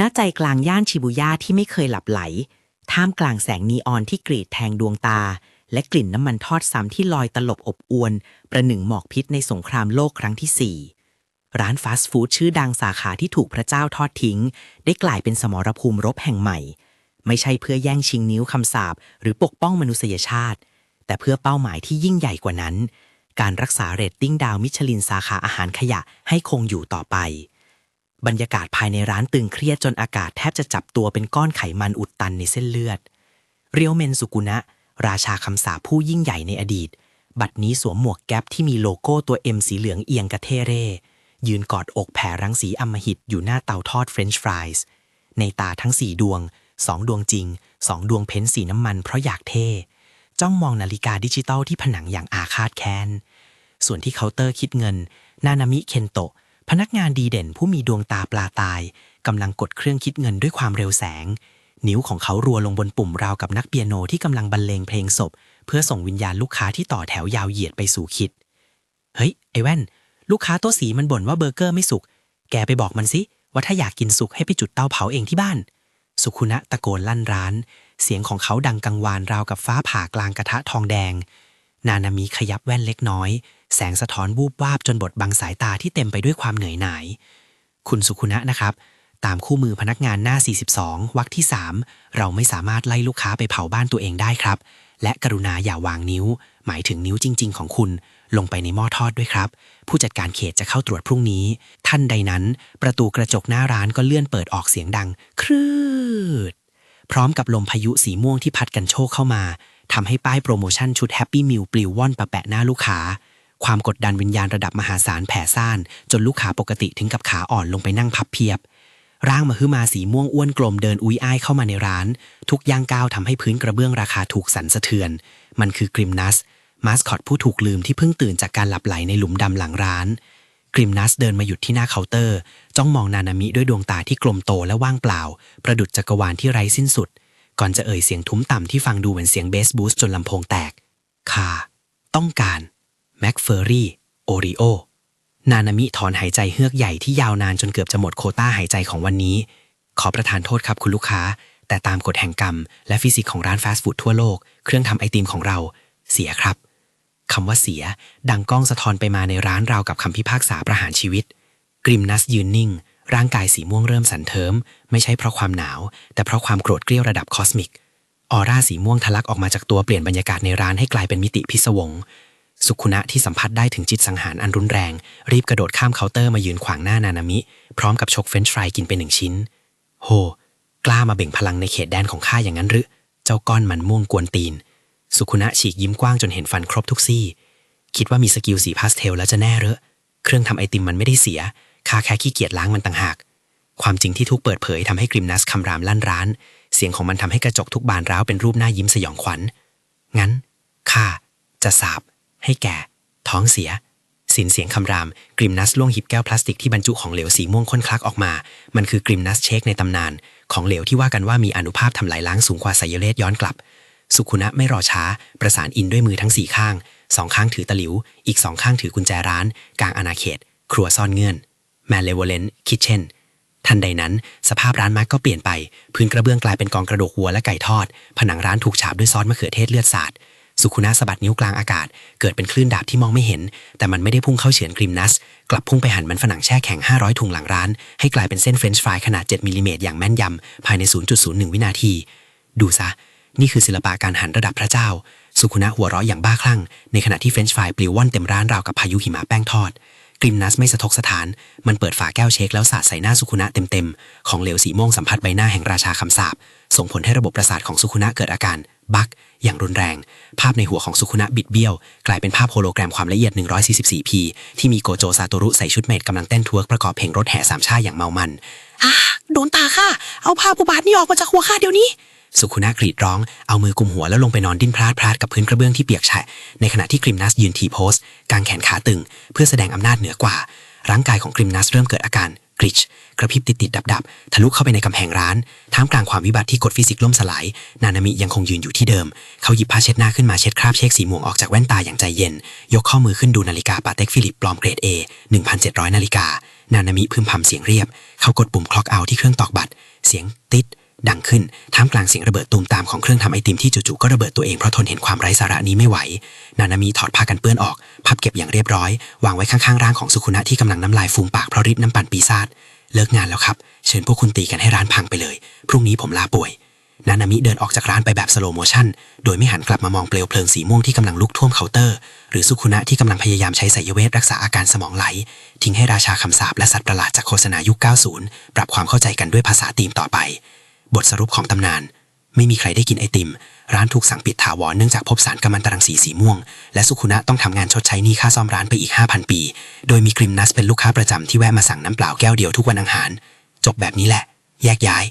ณใจกลางย่านชิบุย่าที่ไม่เคยหลับไหล ท่ามกลางแสงนีออนที่กรีดแทงดวงตา และกลิ่นน้ำมันทอดซ้ำที่ลอยตลบอบอวน ประหนึ่งหมอกพิษในสงครามโลกครั้งที่4ร้านฟาสต์ฟู้ดชื่อดังสาขาที่ถูกพระเจ้าทอดทิ้ง ได้กลายเป็นสมรภูมิรบแห่งใหม่ ไม่ใช่เพื่อแย่งชิงนิ้วคำสาปหรือปกป้องมนุษยชาติ แต่เพื่อเป้าหมายที่ยิ่งใหญ่กว่านั้น การรักษาเรตติ้งดาวมิชลินสาขาอาหารขยะให้คงอยู่ต่อไป บรรยากาศภายในร้านตึงเครียดจนอากาศแทบจะจับตัวเป็นก้อนไขมันอุดตันในเส้นเลือด เรียวเมนสุกุนะ ราชาคำสาผู้ยิ่งใหญ่ในอดีต บัดนี้สวมหมวกแก๊ปที่มีโลโก้ตัวเอ็มสีเหลืองเอียงกระเทเร่ ยืนกอดอกแผ่รังสีอมหิตอยู่หน้าเตาทอดเฟรนช์ฟรายส์ในตาทั้งสี่ดวงสองดวงจริงสองดวงเพ้นสีน้ำมันเพราะอยากเท่ จ้องมองนาฬิกาดิจิตอลที่ผนังอย่างอาฆาตแค้น ส่วนที่เคาน์เตอร์คิดเงิน นานามิเคนโตะ พนักงานดีเด่นผู้มีดวงตาปลาตายกำลังกดเครื่องคิดเงินด้วยความเร็วแสง นิ้วของเขารัวลงบนปุ่มราวกับนักเปียโนที่กำลังบรรเลงเพลงศพ เพื่อส่งวิญญาณลูกค้าที่ต่อแถวยาวเหยียดไปสู่คิด เฮ้ย ไอแว่น ลูกค้าโต๊ะสีมันบ่นว่าเบอร์เกอร์ไม่สุก แกไปบอกมันสิ ว่าถ้าอยากกินสุกให้ไปจุดเตาเผาเองที่บ้าน สุคุนะตะโกนลั่นร้าน เสียงของเขาดังกังวานราวกับฟ้าผ่ากลางกระทะทองแดง นานามิขยับแว่นเล็กน้อย แสงสะท้อนวูบวาบจนบดบังสายตาที่เต็มไปด้วยความเหนื่อยหน่าย คุณสุคุนะนะครับ ตามคู่มือพนักงานหน้า 42วรรคที่ 3 เราไม่สามารถไล่ลูกค้าไปเผาบ้านตัวเองได้ครับ และกรุณาอย่าวางนิ้ว หมายถึงนิ้วจริง ๆ ของคุณ ลงไปในหม้อทอดด้วยครับ ผู้จัดการเขตจะเข้าตรวจพรุ่งนี้ ท่านใดนั้น ประตูกระจกหน้าร้านก็เลื่อนเปิดออกเสียงดัง ครืดพร้อมกับลมพายุสีม่วงที่พัดกันโชกเข้ามาทำให้ป้ายโปรโมชั่นชุดแฮปปี้มิลปลิวว่อนปะแปะหน้าลูกค้า ความกดดันวิญญาณระดับมหาศาลแผ่ซ่าน จนลูกค้าปกติถึงกับขาอ่อนลงไปนั่งพับเพียบ ร่างมหึมาสีม่วงอ้วนกลมเดินอุ้ยอ้ายเข้ามาในร้าน ทุกย่างก้าวทำให้พื้นกระเบื้องราคาถูกสั่นสะเทือน มันคือกริมนัสมาสคอตผู้ถูกลืมที่เพิ่งตื่นจากการหลับไหลในหลุมดำหลังร้านกริมนัสเดินมาหยุดที่หน้าเคาน์เตอร์ จ้องมองนานามิด้วยดวงตาที่กลมโตและว่างเปล่า ประดุจจักรวาลที่ไร้สิ้นสุด ก่อนจะเอ่ยเสียงทุ้มต่ำที่ฟังดูเหมือนเสียงเบสบูสจนลำโพงแตก ค่าต้องการ แม็กเฟอร์รี่โอริโอนานามิถอนหายใจเฮือกใหญ่ที่ยาวนานจนเกือบจะหมดโคต้าหายใจของวันนี้ ขอประทานโทษครับคุณลูกค้า แต่ตามกฎแห่งกรรม และฟิสิกส์ของร้านฟาสต์ฟู้ดทั่วโลก เครื่องทำไอติมของเรา เสียครับคำว่าเสีย ดังก้องสะท้อนไปมาในร้านราวกับคำพิพากษาประหารชีวิต กริมนัสยืนนิ่ง ร่างกายสีม่วงเริ่มสั่นเทิม ไม่ใช่เพราะความหนาว แต่เพราะความโกรธเกรี้ยวระดับคอสมิกออร่าสีม่วงทะลักออกมาจากตัวเปลี่ยนบรรยากาศในร้านให้กลายเป็นมิติพิศวง สุขุนะที่สัมผัสได้ถึงจิตสังหารอันรุนแรง รีบกระโดดข้ามเคาน์เตอร์มายืนขวางหน้านานามิ พร้อมกับชกเฟรนช์ฟรายกินไปหนึ่งชิ้น โห กล้ามาเบ่งพลังในเขตแดนของข้าอย่างนั้นหรือ เจ้าก้อนมันม่วงกวนตีน สุขุนะฉีกยิ้มกว้างจนเห็นฟันครบทุกซี่ คิดว่ามีสกิลสีพาสเทลแล้วจะแน่เหรอเครื่องทำไอติมมันไม่ได้เสียข้าแค่ขี้เกียจล้างมันต่างหาก ความจริงที่ทุกเปิดเผยทำให้กริมนัสคำรามลั่นร้าน เสียงของมันทำให้กระจกทุกบานร้าวเป็นรูปหน้ายิ้มสยองขวัญ งั้นข้าจะสาบ ให้แก่ ท้องเสีย สินเสียงคำราม กริมนัสล่วงหิบแก้วพลาสติกที่บรรจุของเหลวสีม่วงข้นคลักออกมา มันคือกริมนัสเชคในตำนาน ของเหลวที่ว่ากันว่ามีอนุภาพทำลายล้างสูงกว่าไซเยเลตย้อนกลับ สุขุนะไม่รอช้า ประสานอินด้วยมือทั้งสี่ข้าง สองข้างถือตะหลิว อีกสองข้างถือกุญแจร้าน กลางอาณาเขต ครัวซ่อนเงื่อนแมนเลเวเลนคิทเช่นทันใดนั้น สภาพร้านมาร์กก็เปลี่ยนไป พื้นกระเบื้องกลายเป็นกองกระดูกวัวและไก่ทอด ผนังร้านถูกฉาบด้วยซอสมะเขือเทศเลือดสาด สุขุนะสะบัดนิ้วกลางอากาศ เกิดเป็นคลื่นดาบที่มองไม่เห็น แต่มันไม่ได้พุ่งเข้าเฉือนกริมนัส กลับพุ่งไปหั่นมันฝรั่งแช่แข็ง 500 ถุงหลังร้าน ให้กลายเป็นเส้นเฟรนช์ฟรายขนาด 7มิลลิเมตรอย่างแม่นยำ ภายใน 0.01 วินาที ดูซะ นี่คือศิลปะการหั่นระดับพระเจ้า สุขุนะหัวเราะอย่างบ้าคลั่ง ในขณะที่เฟรนช์ฟรายปลิวว่อนเต็มร้านราวกับพายุหิมะแป้งทอด กริมนัสไม่สะทกสถาน มันเปิดฝาแก้วเช็คแล้วสาดใส่หน้าสุขุนะเต็มๆ ของเหลวสีม่วงสัมผัสใบหน้าแห่งราชาคำสาปส่งผลให้ระบบประสาทของสุขุนะเกิดอาการ บักอย่างรุนแรง ภาพในหัวของสุขุนะบิดเบี้ยว กลายเป็นภาพโฮโลแกรมความละเอียด 144p ที่มีโกโจซาโตรุใส่ชุดเมดกำลังเต้นทัวร์ประกอบเพลงรถแห่สามชาอย่างเมามันอ่าโดนตาค่ะ เอาภาพอุบาทนี่ออกมาจากหัวข้าเดี๋ยวนี้ สุขุนะกรีดร้อง เอามือกุมหัวแล้วลงไปนอนดิ้นพลาดพลาดกับพื้นกระเบื้องที่เปียกแฉะ ในขณะที่กริมนัสยืนทีโพสกางแขนขาตึง เพื่อแสดงอำนาจเหนือกว่า ร่างกายของกริมนัสเริ่มเกิดอาการกริชกระพริบติดติดดับดับทะลุเข้าไปในกำแพงร้าน ท่ามกลางความวิบัติที่กฎฟิสิกส์ล่มสลาย นานามิยังคงยืนอยู่ที่เดิม เขาหยิบผ้าเช็ดหน้าขึ้นมาเช็ดคราบเช็คสีม่วงออกจากแว่นตาอย่างใจเย็น ยกข้อมือขึ้นดูนาฬิกาปาเต็กฟิลิปปลอมเกรด A 1,700 นาฬิกา นานามิพึมพำเสียงเรียบ เขากดปุ่มคล็อกเอาที่เครื่องตอกบัตร เสียงติด ดังขึ้นท่ามกลางเสียงระเบิดตูมตามของเครื่องทำไอติมที่จู่ๆก็ระเบิดตัวเองเพราะทนเห็นความไร้สาระนี้ไม่ไหว นานามิถอดผ้ากันเปื้อนออก พับเก็บอย่างเรียบร้อย วางไว้ข้างๆร่างของสุคุนะที่กำลังน้ำลายฟูมปากเพราะริบน้ำปั่นปีศาจเลิกงานแล้วครับ เชิญพวกคุณตีกันให้ร้านพังไปเลย พรุ่งนี้ผมลาป่วย นานามิเดินออกจากร้านไปแบบสโลโมชั่น โดยไม่หันกลับมามองเปลวเพลิงสีม่วงที่กำลังลุกท่วมเคาน์เตอร์ หรือสุคุนะที่กำลังพยายามใช้ไสยเวทรักษาอาการสมองไหล ทิ้งให้ราชาคำสาปและสัตว์ประหลาดจากโฆษณายุค 90 ปรับความเข้าใจกันด้วยภาษาตีมต่อไป บทสรุปของตำนาน ไม่มีใครได้กินไอติม ร้านถูกสั่งปิดถาวรเนื่องจากพบสารกัมมันตรังสีสีม่วง และสุขุนะต้องทำงานชดใช้หนี้ค่าซ่อมร้านไปอีก 5,000 ปี โดยมีคริมนัสเป็นลูกค้าประจำที่แวะมาสั่งน้ำเปล่าแก้วเดียวทุกวันอังคาร จบแบบนี้แหละ แยกย้าย